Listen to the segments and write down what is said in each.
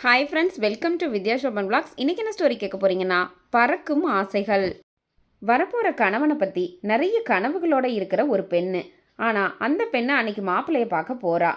Hi friends welcome to Vidya Shoban vlogs இன்றைக்கி என்ன story கேட்க போகிறீங்கன்னா பறக்கும் ஆசைகள். வரப்போகிற கணவனை பற்றி நிறைய கனவுகளோட இருக்கிற ஒரு பெண்ணு. ஆனால் அந்த பெண்ணை அன்னைக்கு மாப்பிள்ளையை பார்க்க போகிறா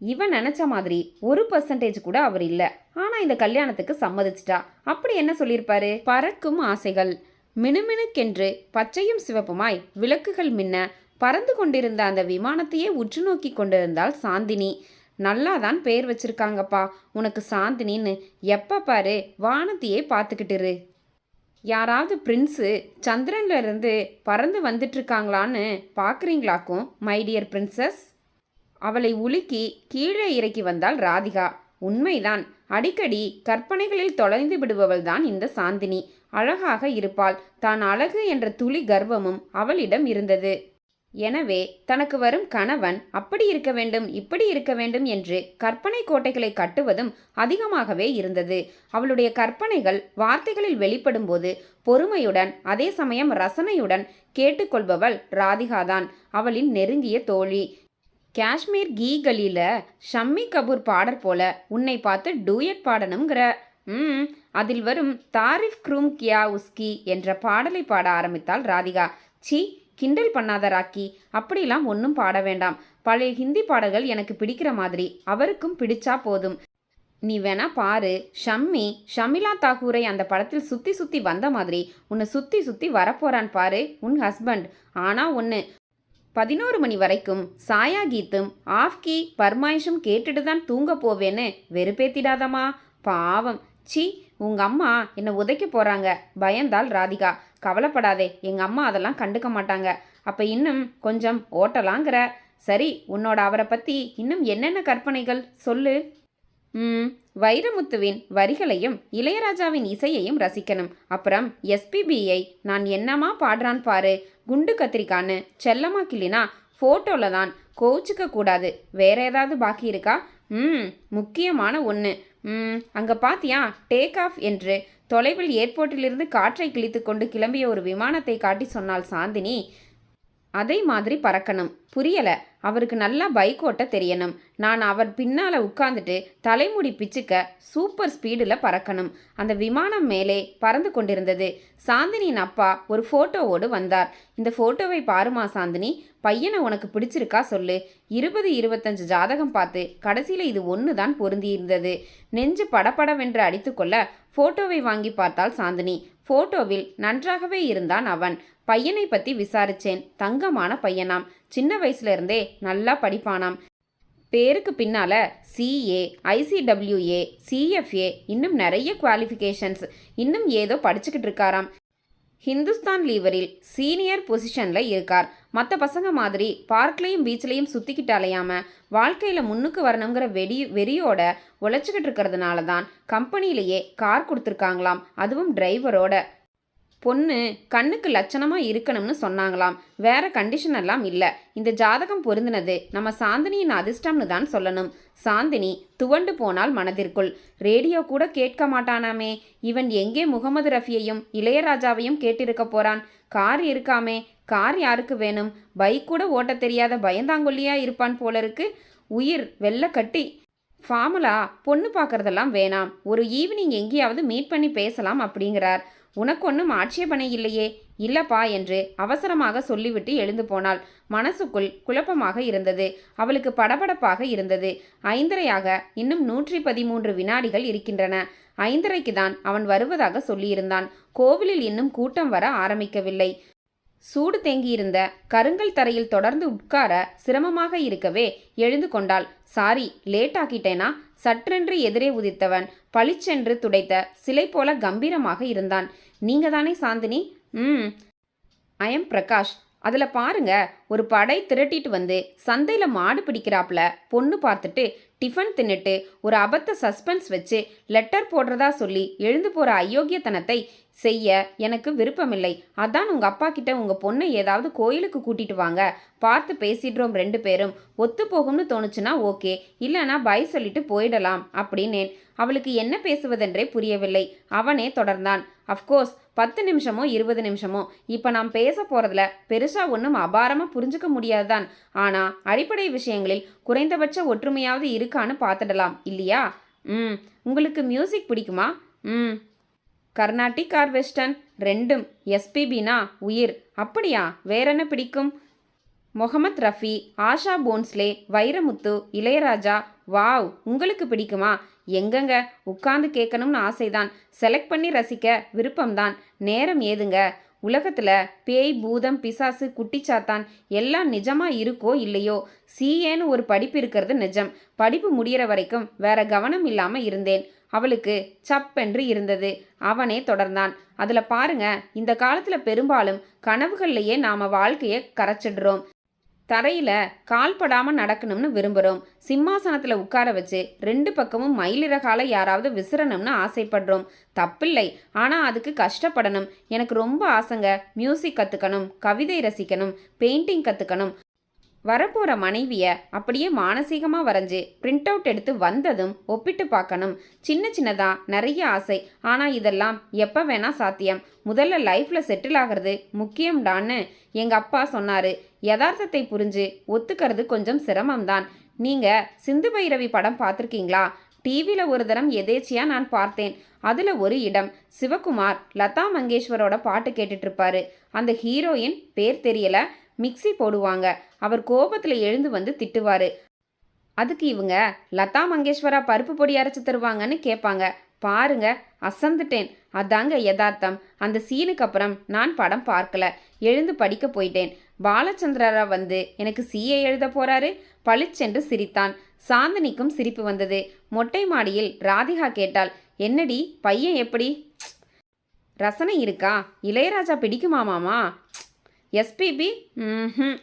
இவன் நினச்ச மாதிரி ஒரு பர்சன்டேஜ் கூட அவர் இல்லை. ஆனால் இந்த கல்யாணத்துக்கு சம்மதிச்சிட்டா. அப்படி என்ன சொல்லியிருப்பாரு? பறக்கும் ஆசைகள். மினுமினுக்கென்று பச்சையும் சிவப்புமாய் விளக்குகள் மின்ன பறந்து கொண்டிருந்த அந்த விமானத்தையே உற்று நோக்கி கொண்டிருந்தாள் சாந்தினி. நல்லா தான் பேர் வச்சிருக்காங்கப்பா. உனக்கு சாந்தினின்னு எப்போ பாரு வானத்தையே பார்த்துக்கிட்டுரு யாராவது பிரின்ஸு சந்திரன்ல இருந்து பறந்து வந்துட்டுருக்காங்களான்னு பார்க்குறீங்களாக்கும் மைடியர் பிரின்சஸ் அவளை உலுக்கி கீழே இறக்கி வந்தாள் ராதிகா. உண்மைதான் அடிக்கடி கற்பனைகளில் தொலைந்து விடுபவள் தான் இந்த சாந்தினி. அழகாக இருப்பாள். தான் அழகு என்ற துளி கர்வமும் அவளிடம் இருந்தது. எனவே தனக்கு வரும் கணவன் அப்படி இருக்க வேண்டும் இப்படி இருக்க வேண்டும் என்று கற்பனை கோட்டைகளை கட்டுவதும் அதிகமாகவே இருந்தது. அவளுடைய கற்பனைகள் வார்த்தைகளில் வெளிப்படும்போது பொறுமையுடன் அதே சமயம் ரசனையுடன் கேட்டுக்கொள்பவள் ராதிகாதான். அவளின் நெருங்கிய தோழி. காஷ்மீர் கீகளில ஷம்மி கபூர் பாடற் போல உன்னை பார்த்து டூயட் பாடணுங்கிற ம் அதில் வரும் தாரிஃப் க்ரூம் கியா உஸ்கி என்ற பாடலை பாட ஆரம்பித்தாள் ராதிகா. சி கிண்டல் பண்ணாத ராக்கி அப்படிலாம் ஒன்றும் பாட வேண்டாம். பழைய ஹிந்தி பாடல்கள் எனக்கு பிடிக்கிற மாதிரி அவருக்கும் பிடிச்சா போதும். நீ வேணா பாரு ஷம்மி ஷமிலா தாகூரை அந்த படத்தில் சுத்தி சுத்தி வந்த மாதிரி உன்னை சுத்தி சுத்தி வரப்போறான் பாரு உன் ஹஸ்பண்ட் ஆனா ஒன்று பதினோரு மணி வரைக்கும் சாயா கீத்தும் ஆஃப்கி பர்மாயிஷும் கேட்டுட்டு தான் தூங்க போவேன்னு வெறுப்பேத்திடாதம்மா. பாவம். சி உங்க அம்மா என்னை உதைக்க போறாங்க. பயந்தாள் ராதிகா. கவலைப்படாதே எங்கள் அம்மா அதெல்லாம் கண்டுக்க மாட்டாங்க. அப்போ இன்னும் கொஞ்சம் ஓட்டலாங்கிற. சரி உன்னோட அவரை பற்றி இன்னும் என்னென்ன கற்பனைகள்? சொல்லு. ம் வைரமுத்துவின் வரிகளையும் இளையராஜாவின் இசையையும் ரசிக்கணும். அப்புறம் எஸ்பிபியை நான் என்னமா பாடுறான் பாரு. குண்டு கத்திரிக்கான்னு செல்லமா கிளினா ஃபோட்டோவில் தான் கோச்சிக்க கூடாது வேற ஏதாவது பாக்கி இருக்கா? ம் முக்கியமான ஒன்று ம் அங்கே பாத்தியா? டேக் ஆஃப் என்று தொலைவில் ஏர்போர்ட்டிலிருந்து காற்றை கிழித்து கொண்டு கிளம்பிய ஒரு விமானத்தை காட்டி சொன்னால் சாந்தினி. அதே மாதிரி பறக்கணும். புரியலை. அவருக்கு நல்லா பைக் ஓட்ட தெரியணும். நான் அவர் பின்னால் உட்காந்துட்டு தலைமுடி பிச்சுக்க சூப்பர் ஸ்பீடில் பறக்கணும். அந்த விமானம் மேலே பறந்து கொண்டிருந்தது. சாந்தினியின் அப்பா ஒரு ஃபோட்டோவோடு வந்தார். இந்த ஃபோட்டோவை பாருமா சாந்தினி? பையனை உனக்கு பிடிச்சிருக்கா சொல்லு. இருபது இருபத்தஞ்சு ஜாதகம் பார்த்து கடைசியில் இது ஒன்று தான் பொருந்தியிருந்தது. நெஞ்சு படபடவென்று அடித்துக்கொள்ள ஃபோட்டோவை வாங்கி பார்த்தாள் சாந்தினி. ஃபோட்டோவில் நன்றாகவே இருந்தான் அவன். பையனை பற்றி விசாரிச்சேன். தங்கமான பையனாம். சின்ன வயசுலேருந்தே நல்லா படிப்பானாம். பேருக்கு பின்னால் சிஏ ஐசிடபிள்யூஏ சிஎஃப்ஏ இன்னும் நிறைய குவாலிஃபிகேஷன்ஸ் இன்னும் ஏதோ படிச்சுக்கிட்டு இருக்காராம். ஹிந்துஸ்தான் லீவரில் சீனியர் பொசிஷனில் இருக்கார். மற்ற பசங்க மாதிரி பார்க்லேயும் பீச்லேயும் சுற்றிக்கிட்டு அலையாமல் வாழ்க்கையில் முன்னுக்கு வரணுங்கிற வெடி வெறியோட உழைச்சிக்கிட்டு இருக்கிறதுனால தான் கம்பெனிலேயே கார் கொடுத்துருக்காங்களாம். அதுவும் டிரைவரோட பொண்ணு கண்ணுக்கு லட்சணமாக இருக்கணும்னு சொன்னாங்களாம். வேற கண்டிஷன் எல்லாம் இல்லை. இந்த ஜாதகம் பொருந்தினது. நம்ம சாந்தினியின் அதிர்ஷ்டம்னு தான் சொல்லணும். சாந்தினி துவண்டு போனால் மனதிற்குள். ரேடியோ கூட கேட்க மாட்டானாமே. இவன் எங்கே முகமது ரஃபியையும் இளையராஜாவையும் கேட்டிருக்க போறான்? கார் இருக்காமே. கார் யாருக்கு வேணும்? பைக் கூட ஓட்ட தெரியாத பயந்தாங்கொல்லியா இருப்பான் போல இருக்கு உயிர் வெள்ள கட்டி. ஃபார்முலா பொண்ணு பார்க்குறதெல்லாம் வேணாம். ஒரு ஈவினிங் எங்கேயாவது மீட் பண்ணி பேசலாம் அப்படிங்கிறார். உனக்கு ஒன்றும் ஆட்சேபனை இல்லையே. இல்லப்பா என்று அவசரமாக சொல்லிவிட்டு எழுந்து போனாள். மனசுக்குள் குழப்பமாக இருந்தது. அவளுக்கு படபடப்பாக இருந்தது. ஐந்தரையாக இன்னும் நூற்றி பதிமூன்று வினாடிகள் இருக்கின்றன. ஐந்தரைக்கு தான் அவன் வருவதாக சொல்லியிருந்தான். கோவிலில் இன்னும் கூட்டம் வர ஆரம்பிக்கவில்லை. சூடு தேங்கியிருந்த கருங்கல் தரையில் தொடர்ந்து உட்கார சிரமமாக இருக்கவே எழுந்து கொண்டாள். சாரி லேட் ஆக்கிட்டேனா சற்றென்று எதிரே உதித்தவன். பளிச்சென்று துடைத்த சிலை போல கம்பீரமாக இருந்தான். நீங்கள் தானே சாந்தினி? ம். I am Prakash. அதில் பாருங்க ஒரு படை திரட்டிட்டு வந்து சந்தையில் மாடு பிடிக்கிறாப்புல பொண்ணு பார்த்துட்டு டிஃபன் தின்னுட்டு ஒரு அபத்த சஸ்பென்ஸ் வச்சு லெட்டர் போடுறதா சொல்லி எழுந்து போகிற அயோக்கியத்தனத்தை செய்ய எனக்கு விருப்பமில்லை. அதான் உங்கள் அப்பா கிட்ட உங்கள் பொண்ணை ஏதாவது கோயிலுக்கு கூட்டிட்டு வாங்க. பார்த்து பேசிடுறோம் ரெண்டு பேரும். ஒத்து போகும்னு தோணுச்சுன்னா ஓகே. இல்லைனா பை சொல்லிட்டு போயிடலாம் அப்படின்னேன். அவளுக்கு என்ன பேசுவதென்றே புரியவில்லை. அவனே தொடர்ந்தான். அஃப்கோர்ஸ் பத்து நிமிஷமோ இருபது நிமிஷமோ இப்போ நாம் பேச போகிறதுல பெருசாக ஒன்றும் அபாரமாக புரிஞ்சுக்க முடியாதுதான். ஆனால் அடிப்படை விஷயங்களில் குறைந்தபட்ச ஒற்றுமையாவது இருக்கான்னு பார்த்துடலாம் இல்லையா? ம். உங்களுக்கு மியூசிக் பிடிக்குமா? ம். கர்நாட்டிக் ஆர் வெஸ்டர்ன் ரெண்டும் எஸ்பிபினா உயிர். அப்படியா? வேற என்ன பிடிக்கும்? முகமத் ரஃபி ஆஷா போன்ஸ்லே வைரமுத்து இளையராஜா. வாவ்! உங்களுக்கு பிடிக்குமா? எங்கங்க? உட்கார்ந்து கேட்கணும்னு ஆசைதான். செலக்ட் பண்ணி ரசிக்க விருப்பம்தான். நேரம் ஏதுங்க? உலகத்தில் பேய் பூதம் பிசாசு குட்டிச்சாத்தான் எல்லாம் நிஜமாக இருக்கோ இல்லையோ? சிஏன்னு ஒரு படிப்பு இருக்கிறது நிஜம். படிப்பு முடியிற வரைக்கும் வேற கவனம் இல்லாமல் இருந்தேன். அவளுக்கு சப்பென்று இருந்தது. அவனே தொடர்ந்தான். அதில் பாருங்க இந்த காலத்தில் பெரும்பாலும் கனவுகள்லையே நாம் வாழ்க்கையை கரைச்சிடுறோம். தரையில் கால்படாமல் நடக்கணும்னு விரும்புகிறோம் சிம்மாசனத்தில் உட்கார வச்சு ரெண்டு பக்கமும் மயிலிறகால யாராவது விசிறணும்னு ஆசைப்படுறோம். தப்பில்லை. ஆனால் அதுக்கு கஷ்டப்படணும். எனக்கு ரொம்ப ஆசைங்க. மியூசிக் கற்றுக்கணும் கவிதை ரசிக்கணும். பெயிண்டிங் கற்றுக்கணும் வரப்போகிற மனைவியை அப்படியே மானசீகமாக வரைஞ்சி பிரிண்ட் அவுட் எடுத்து வந்ததும் ஒப்பிட்டு பார்க்கணும். சின்ன சின்னதாக நிறைய ஆசை. ஆனால் இதெல்லாம் எப்போ வேணால் சாத்தியம். முதல்ல லைஃப்பில் செட்டில் ஆகிறது முக்கியம்டான்னு எங்கள் அப்பா சொன்னார். யதார்த்தத்தை புரிஞ்சு ஒத்துக்கிறது கொஞ்சம் சிரமம்தான். நீங்கள் சிந்து பைரவி படம் பார்த்துருக்கீங்களா? டிவியில் ஒரு தரம் எதேச்சியாக நான் பார்த்தேன். அதில் ஒரு இடம். சிவகுமார் லதா மங்கேஷ்வரோட பாட்டு கேட்டுட்ருப்பாரு. அந்த ஹீரோயின் பேர் தெரியல. மிக்ஸி போடுவாங்க. அவர் கோபத்தில் எழுந்து வந்து திட்டுவார். அதுக்கு இவங்க லதா மங்கேஷ்வரா பருப்பு பொடி அரைச்சு தருவாங்கன்னு கேட்பாங்க பாருங்க அசந்துட்டேன். அதாங்க யதார்த்தம். அந்த சீனுக்கு அப்புறம் நான் படம் பார்க்கல. எழுந்து படிக்க போயிட்டேன். பாலச்சந்திரரா வந்து எனக்கு சிஏ எழுத போறாரு. பளிச்சென்று சிரித்தான். சாந்தினிக்கும் சிரிப்பு வந்தது. மொட்டை மாடியில் ராதிகா கேட்டாள் என்னடி பையன் எப்படி? ரசனை இருக்கா? இளையராஜா பிடிக்குமா மாமா? எஸ்பிபி ம்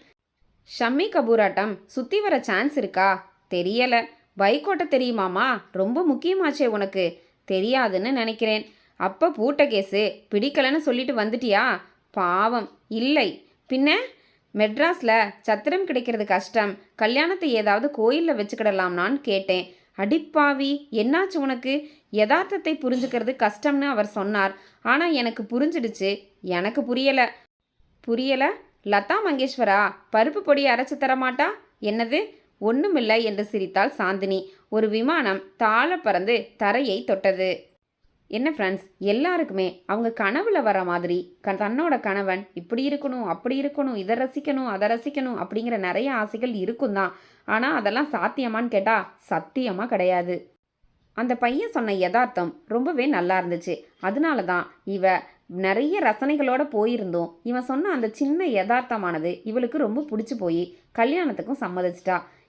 ஷம்மி கபூராட்டம் சுற்றி வர சான்ஸ் இருக்கா? தெரியல. பைக் ஓட்ட தெரியுமாமா? ரொம்ப முக்கியமாச்சே உனக்கு. தெரியாதுன்னு நினைக்கிறேன். அப்போ பூட்ட கேஸு பிடிக்கலன்னு சொல்லிட்டு வந்துட்டியா? பாவம் இல்லை. பின்ன? மெட்ராஸில் சத்திரம் கிடைக்கிறது கஷ்டம். கல்யாணத்தை ஏதாவது கோயிலில் வச்சுக்கிடலாம்னான்னு கேட்டேன். அடிப்பாவி என்னாச்சு உனக்கு? யதார்த்தத்தை புரிஞ்சுக்கிறது கஷ்டம்னு அவர் சொன்னார். ஆனால் எனக்கு புரிஞ்சிடுச்சு. எனக்கு புரியலை. புரியலை? லதா மங்கேஸ்வரா பருப்பு பொடி அரைச்சி தரமாட்டா? என்னது? ஒன்றுமில்லை என்று சிரித்தாள் சாந்தினி. ஒரு விமானம் தாழ பறந்து தரையை தொட்டது. என்ன ஃப்ரெண்ட்ஸ் எல்லாருக்குமே அவங்க கனவுல வர மாதிரி க தன்னோட கணவன் இப்படி இருக்கணும் அப்படி இருக்கணும் இதை ரசிக்கணும் அதை ரசிக்கணும் அப்படிங்கிற நிறைய ஆசைகள் இருக்கும் தான். ஆனால் அதெல்லாம் சாத்தியமான்னு கேட்டால் சத்தியமாக கிடையாது. அந்த பையன் சொன்ன யதார்த்தம் ரொம்பவே நல்லா இருந்துச்சு. அதனால தான் இவ நிறைய ரசனைகளோட போயிருந்தோம். இவன் சொன்ன அந்த சின்ன யதார்த்தமானது இவளுக்கு ரொம்ப பிடிச்சி போய் கல்யாணத்துக்கும் சம்மதிச்சிட்டா.